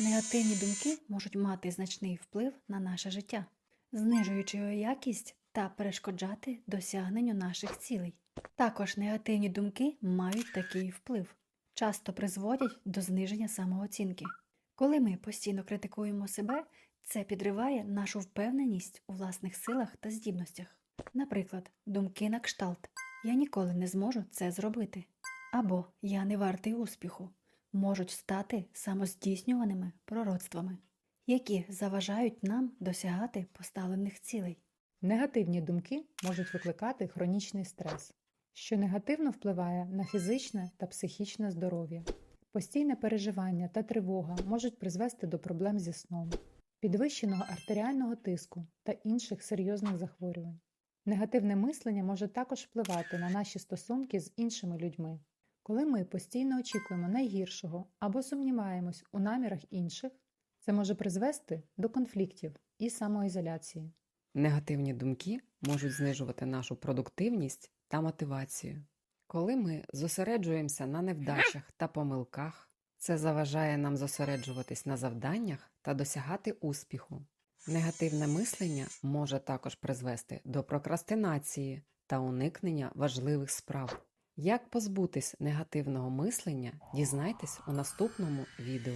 Негативні думки можуть мати значний вплив на наше життя, знижуючи його якість та перешкоджати досягненню наших цілей. Також негативні думки мають такий вплив, часто призводять до зниження самооцінки. Коли ми постійно критикуємо себе, це підриває нашу впевненість у власних силах та здібностях. Наприклад, думки на кшталт Я ніколи не зможу це зробити або Я не вартий успіху можуть стати самоздійснюваними пророцтвами, які заважають нам досягати поставлених цілей. Негативні думки можуть викликати хронічний стрес, що негативно впливає на фізичне та психічне здоров'я. Постійне переживання та тривога можуть призвести до проблем зі сном, підвищеного артеріального тиску та інших серйозних захворювань. Негативне мислення може також впливати на наші стосунки з іншими людьми. Коли ми постійно очікуємо найгіршого або сумніваємось у намірах інших, це може призвести до конфліктів і самоізоляції. Негативні думки можуть знижувати нашу продуктивність та мотивацію. Коли ми зосереджуємося на невдачах та помилках, це заважає нам зосереджуватись на завданнях та досягати успіху. Негативне мислення може також призвести до прокрастинації та уникнення важливих справ. Як позбутись негативного мислення, дізнайтесь у наступному відео.